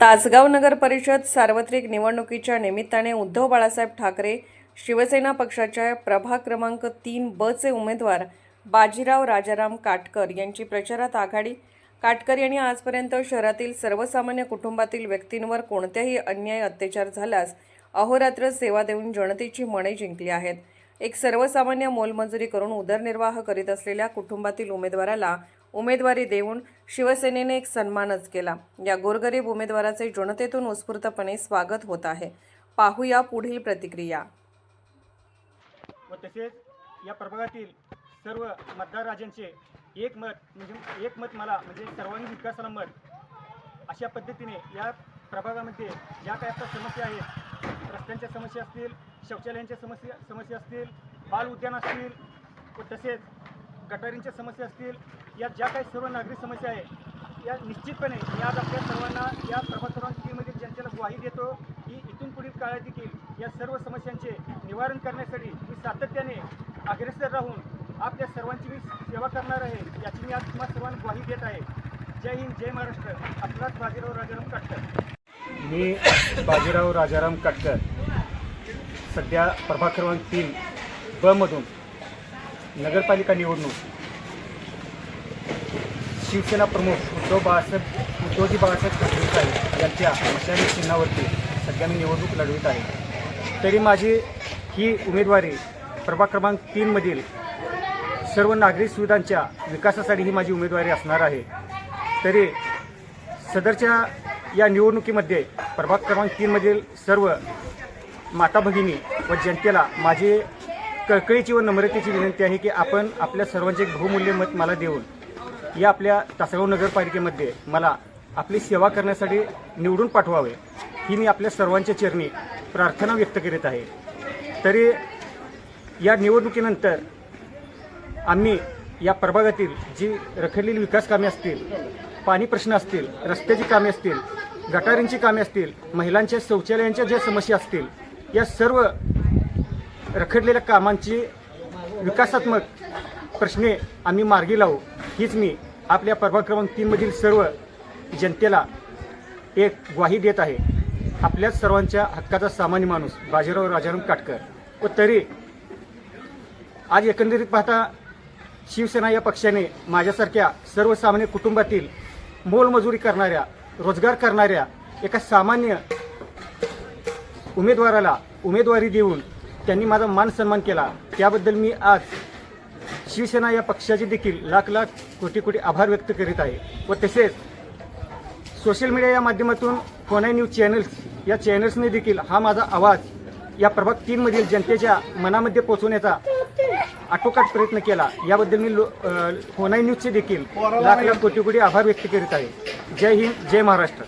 तासगाव नगर परिषद सार्वत्रिक निवडणुकीच्या निमित्ताने उद्धव बाळासाहेब ठाकरे शिवसेना पक्षाच्या प्रभाग क्रमांक तीन बचे उमेदवार बाजीराव राजाराम काटकर यांची प्रचारात आघाडी. काटकर यांनी आजपर्यंत शहरातील सर्वसामान्य कुटुंबातील व्यक्तींवर कोणत्याही अन्याय अत्याचार झाल्यास अहोरात्र सेवा देऊन जनतेची मने जिंकली आहेत. एक सर्वसामान्य मोलमजुरी करून उदरनिर्वाह करीत असलेल्या कुटुंबातील उमेदवाराला उमेदवारी देऊन शिवसेनेने एक सन्मानच केला. या गोरगरीब उमेदवाराचे जनतेतून उत्स्फूर्तपणे स्वागत होत आहे. पाहूया पुढील प्रतिक्रिया. व तसेच या प्रभागातील सर्व मतदार राजांचे एक मत म्हणजे एक मत मला म्हणजे सर्वांगीण विकासाला मत. अशा पद्धतीने या प्रभागामध्ये ज्या काय आता समस्या आहेत रस्त्यांच्या समस्या असतील शौचालयांच्या समस्या समस्या असतील बाल उद्यान असतील व तसेच गटारींच्या समस्या असतील या ज्या काही सर्व नागरी समस्या आहेत या निश्चितपणे मी आज आपल्या सर्वांना या प्रभाग जनतेला ग्वाही देतो की इथून पुढील काळात देखील या सर्व समस्यांचे निवारण करण्यासाठी मी सातत्याने अग्रेसर राहून आपल्या सर्वांची मी सेवा करणार आहे याची मी आज तुम्हाला सर्वांना ग्वाही देत आहे. जय हिंद जय महाराष्ट्र. आपलाच बाजीराव राजाराम काटकर. मी बाजीराव राजाराम काटकर. सध्या प्रभाग क्रमांक तीन बमधून नगरपालिका निवडणूक शिवसेना प्रमुख उद्धव बाळासाहेब उद्धवजी बाळासाहेब ठाकरे साहेब यांच्या मशाली चिन्हावरती सध्या मी निवडणूक लढवित आहे. तरी माझी ही उमेदवारी प्रभाग क्रमांक तीनमधील सर्व नागरी सुविधांच्या विकासासाठी ही माझी उमेदवारी असणार आहे. तरी सदरच्या या निवडणुकीमध्ये प्रभाग क्रमांक तीनमधील सर्व माता भगिनी व जनतेला माझी कळकळीची व नम्रतेची विनंती आहे की आपण आपल्या सर्वांचे बहुमूल्य मत मला देऊन या आपल्या तासगाव नगरपालिकेमध्ये मला आपली सेवा करण्यासाठी निवडून पाठवावे ही मी आपल्या सर्वांच्या चरणी प्रार्थना व्यक्त करीत आहे. तरी या निवडणुकीनंतर आम्ही या प्रभागातील जी रखडलेली विकास कामे असतील पाणी प्रश्न असतील रस्त्याची कामे असतील गटारींची कामे असतील महिलांच्या शौचालयांच्या ज्या समस्या असतील या सर्व रखडलेल्या कामांची विकासात्मक प्रश्ने आम्ही मार्गी लावू हीच मी आपल्या प्रभाग क्रमांक तीनमधील सर्व जनतेला एक ग्वाही देत आहे. आपल्याच सर्वांच्या हक्काचा सामान्य माणूस बाजीराव राजाराम काटकर. व तरी आज एकंदरीत पाहता शिवसेना या पक्षाने माझ्यासारख्या सर्वसामान्य कुटुंबातील मोलमजुरी करणाऱ्या रोजगार करणाऱ्या एका सामान्य उमेदवाराला उमेदवारी देऊन त्यांनी माझा मान सन्मान केला. त्याबद्दल मी आज शिवसेना या पक्षाचे देखील लाख लाख कोटी कोटी आभार व्यक्त करीत आहे. व तसेच सोशल मीडिया या माध्यमातून कोणा न्यूज चॅनल्स या चॅनल्सने देखील हा माझा आवाज या प्रभाग तीनमधील जनतेच्या मनामध्ये पोहोचवण्याचा आटोकाट प्रयत्न केला. याबद्दल मी लो कोणाई न्यूजचे देखील लाख लाख कोटी कोटी आभार व्यक्त करीत आहे. जय हिंद जय महाराष्ट्र.